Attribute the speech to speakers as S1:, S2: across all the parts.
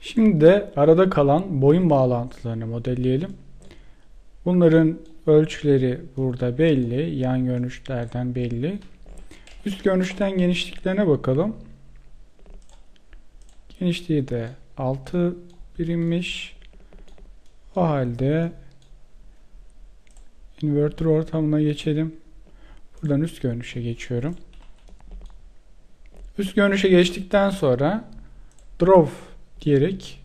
S1: Şimdi de arada kalan boyun bağlantılarını modelleyelim. Bunların ölçüleri burada belli. Yan görünüşlerden belli. Üst görünüşten genişliklerine bakalım. Genişliği de 6 birimmiş. O halde inverter ortamına geçelim. Buradan üst görünüşe geçiyorum. Üst görünüşe geçtikten sonra draw diyerek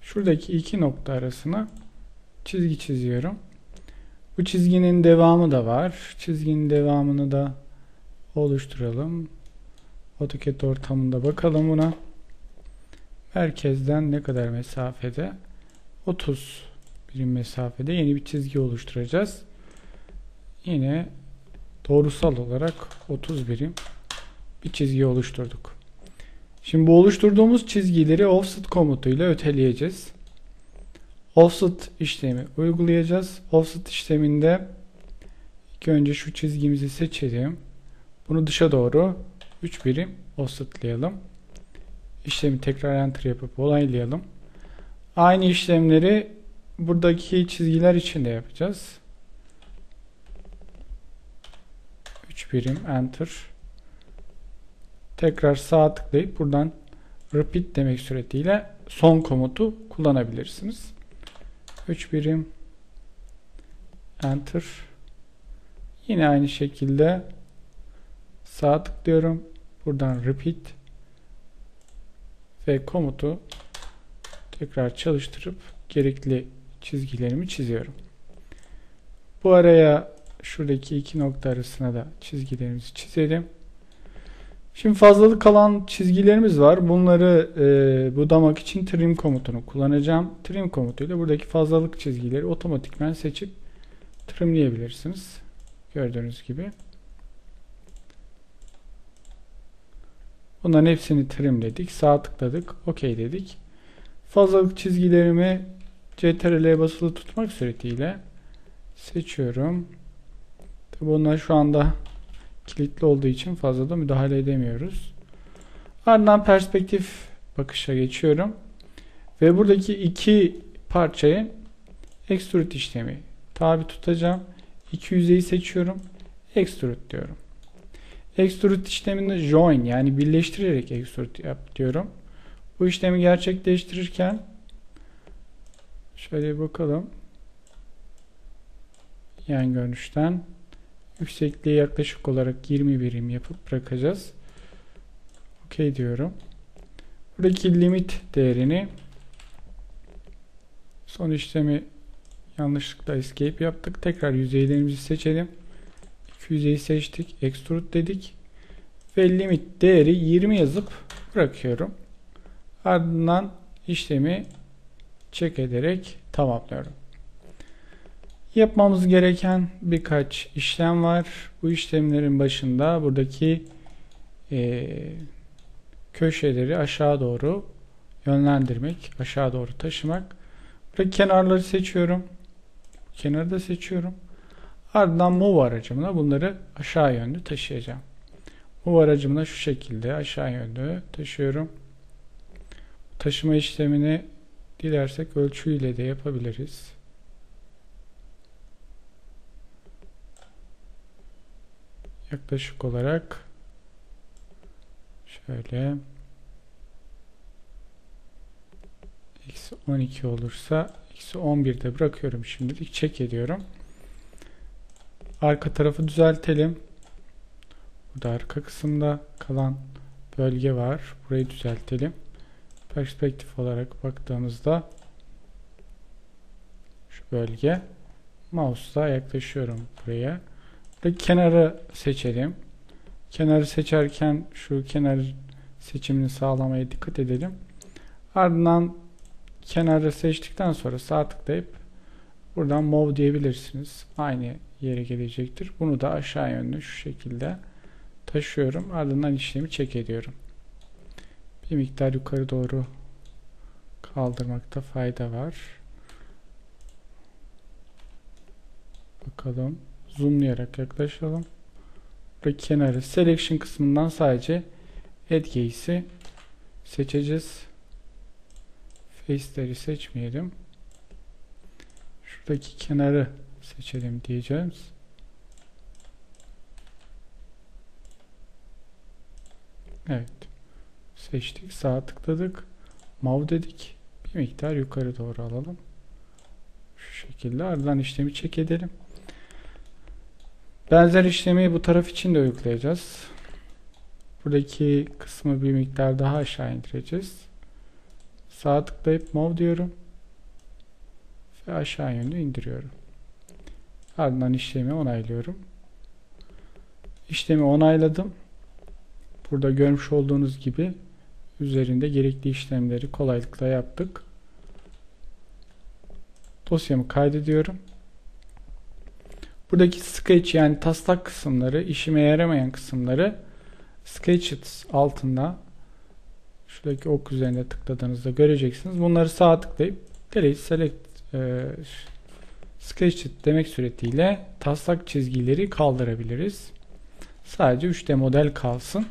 S1: şuradaki iki nokta arasına çizgi çiziyorum. Bu çizginin devamı da var. Çizginin devamını da oluşturalım. AutoCAD ortamında bakalım buna. Merkezden ne kadar mesafede? 30 birim mesafede yeni bir çizgi oluşturacağız. Yine doğrusal olarak 30 birim bir çizgi oluşturduk. Şimdi bu oluşturduğumuz çizgileri offset komutuyla öteleyeceğiz. Offset işlemi uygulayacağız. Offset işleminde ilk önce şu çizgimizi seçelim. Bunu dışa doğru 3 birim offsetlayalım. İşlemi tekrar enter yapıp onaylayalım. Aynı işlemleri buradaki çizgiler için de yapacağız. 3 birim enter. Tekrar sağ tıklayıp buradan repeat demek suretiyle son komutu kullanabilirsiniz. 3 birim enter. Yine aynı şekilde sağ tıklıyorum. Buradan repeat ve komutu tekrar çalıştırıp gerekli çizgilerimi çiziyorum. Bu araya şuradaki iki nokta arasına da çizgilerimizi çizelim. Şimdi fazlalık kalan çizgilerimiz var. Bunları e, budamak için trim komutunu kullanacağım. Trim komutuyla buradaki fazlalık çizgileri otomatikmen seçip trimleyebilirsiniz. Gördüğünüz gibi. Bunların hepsini trimledik. Sağ tıkladık. OK dedik. Fazlalık çizgilerimi CTRL'ye basılı tutmak suretiyle seçiyorum. Tabi bunlar şu anda kilitli olduğu için fazla da müdahale edemiyoruz. Ardından perspektif bakışa geçiyorum. Ve buradaki iki parçayı extrude işlemi tabi tutacağım. İki yüzeyi seçiyorum. Extrude diyorum. Extrude işleminde join yani birleştirerek extrude yap diyorum. Bu işlemi gerçekleştirirken şöyle bakalım. Yan görünüşten Yüksekliği yaklaşık olarak 20 birim yapıp bırakacağız. OK diyorum. Buradaki limit değerini son işlemi yanlışlıkla escape yaptık. Tekrar yüzeylerimizi seçelim. İki yüzeyi seçtik. Extrude dedik. Ve limit değeri 20 yazıp bırakıyorum. Ardından işlemi check ederek tamamlıyorum. Yapmamız gereken birkaç işlem var. Bu işlemlerin başında buradaki e, köşeleri aşağı doğru yönlendirmek, aşağı doğru taşımak. Burada kenarları seçiyorum. Kenarı da seçiyorum. Ardından move aracımla bunları aşağı yönlü taşıyacağım. Move aracımla şu şekilde aşağı yönlü taşıyorum. Taşıma işlemini dilersek ölçüyle de yapabiliriz. Yaklaşık olarak şöyle eksi 12 olursa eksi 11'de bırakıyorum şimdilik çek ediyorum. Arka tarafı düzeltelim. Burada arka kısımda kalan bölge var. Burayı düzeltelim. Perspektif olarak baktığımızda şu bölge mouse'la yaklaşıyorum buraya ve kenarı seçelim. Kenarı seçerken şu kenar seçimini sağlamaya dikkat edelim. Ardından kenarı seçtikten sonra sağ tıklayıp buradan move diyebilirsiniz. Aynı yere gelecektir. Bunu da aşağı yönlü şu şekilde taşıyorum. Ardından işlemi çek ediyorum. Bir miktar yukarı doğru kaldırmakta fayda var. Bakalım zoomlayarak yaklaşalım. Ve kenarı selection kısmından sadece case'i seçeceğiz. Face'leri seçmeyelim. Şuradaki kenarı seçelim diyeceğiz. Evet. Seçtik. Sağ tıkladık. Mav dedik. Bir miktar yukarı doğru alalım. Şu şekilde ardından işlemi çek edelim. Benzer işlemi bu taraf için de uygulayacağız. Buradaki kısmı bir miktar daha aşağı indireceğiz. Sağ tıklayıp move diyorum. Ve aşağı yönlü indiriyorum. Ardından işlemi onaylıyorum. İşlemi onayladım. Burada görmüş olduğunuz gibi üzerinde gerekli işlemleri kolaylıkla yaptık. Dosyamı kaydediyorum. Buradaki sketch yani taslak kısımları, işime yaramayan kısımları Sketches altında şuradaki ok üzerinde tıkladığınızda göreceksiniz. Bunları sağ tıklayıp Delete Select e, Sketchet demek suretiyle taslak çizgileri kaldırabiliriz. Sadece 3D model kalsın.